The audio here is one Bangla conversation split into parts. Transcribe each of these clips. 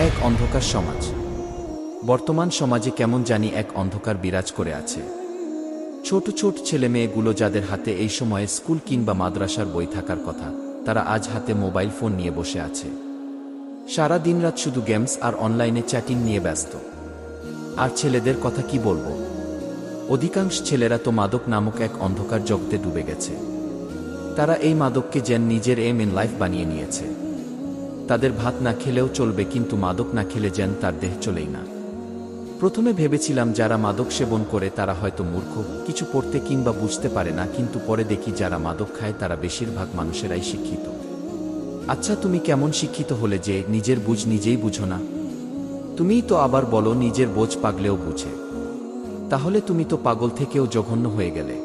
এক অন্ধকার সমাজ। বর্তমান সমাজে কেমন জানি এক অন্ধকার বিরাজ করে আছে। ছোট ছোট ছেলে মেয়েগুলো যাদের হাতে এই সময়ে স্কুল কিংবা মাদ্রাসার বই থাকার কথা, তারা আজ হাতে মোবাইল ফোন নিয়ে বসে আছে। সারা দিনরাত শুধু গেমস আর অনলাইনে চ্যাটিং নিয়ে ব্যস্ত। আর ছেলেদের কথা কি বলব? অধিকাংশ ছেলেরা তো মাদক নামক এক অন্ধকার জগতে ডুবে গেছে। তারা এই মাদককে যেন নিজের এম ইন লাইফ বানিয়ে নিয়েছে। তাদের ভাত না খেলেও চলবে, কিন্তু মাদক না খেলে যেন তার দেহ চলেই না। প্রথমে ভেবেছিলাম যারা মাদক সেবন করে তারা হয়তো মূর্খ, কিছু পড়তে কিংবা বুঝতে পারে না, কিন্তু পরে দেখি যারা মাদক খায় তারা বেশিরভাগ মানুষেরাই শিক্ষিত। আচ্ছা তুমি কেমন শিক্ষিত হলে যে নিজের বুঝ নিজেই বুঝো না? তুমিই তো আবার বলো নিজের বোঝ পাগলেও বুঝে। তাহলে তুমি তো পাগল থেকেও জঘন্য হয়ে গেলে।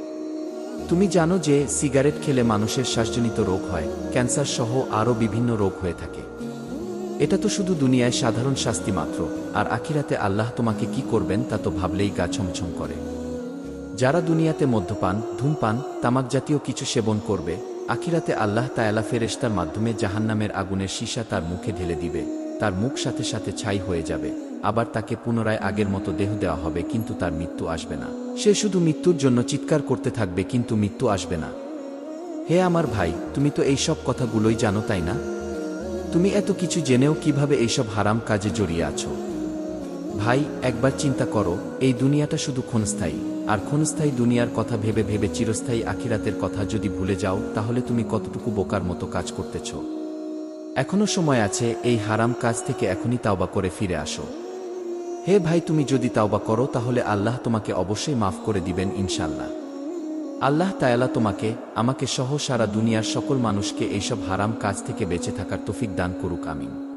তুমি জানো যে সিগারেট খেলে মানুষের শ্বাসজনিত রোগ হয় ক্যান্সার সহ আরও বিভিন্ন রোগ হয়ে থাকে। এটা তো শুধু দুনিয়ায় সাধারণ শাস্তি মাত্র, আর আখিরাতে আল্লাহ তোমাকে কি করবেন তা তো ভাবলেই গা ছমছম করে। যারা দুনিয়াতে মদ্যপান, ধূমপান, তামাক জাতীয় কিছু সেবন করবে, আখিরাতে আল্লাহ তায়ালা ফেরেস্তার মাধ্যমে জাহান্নামের আগুনের সীসা তার মুখে ঢেলে দিবে, তার মুখ সাথে সাথে ছাই হয়ে যাবে, আবার তাকে পুনরায় আগের মতো দেহ দেওয়া হবে কিন্তু তার মৃত্যু আসবে না। সে শুধু মৃত্যুর জন্য চিৎকার করতে থাকবে কিন্তু মৃত্যু আসবে না। হে আমার ভাই, তুমি তো এইসব কথাগুলোই জানো, তাই না? তুমি এত কিছু জেনেও কীভাবে এইসব হারাম কাজে জড়িয়ে আছো? ভাই, একবার চিন্তা করো, এই দুনিয়াটা শুধু ক্ষণস্থায়ী। আর ক্ষণস্থায়ী দুনিয়ার কথা ভেবে ভেবে চিরস্থায়ী আখিরাতের কথা যদি ভুলে যাও, তাহলে তুমি কতটুকু বোকার মতো কাজ করতেছ? এখনও সময় আছে, এই হারাম কাজ থেকে এখনই তাওবা করে ফিরে আসো। হে ভাই, তুমি যদি তাওবা করো, তাহলে আল্লাহ তোমাকে অবশ্যই মাফ করে দিবেন ইনশাল্লাহ আল্লাহ তায়ালা তোমাকে, আমাকে সহ সারা দুনিয়ার সকল মানুষকে এইসব হারাম কাজ থেকে বেঁচে থাকার তফিক দান করুক, আমিন।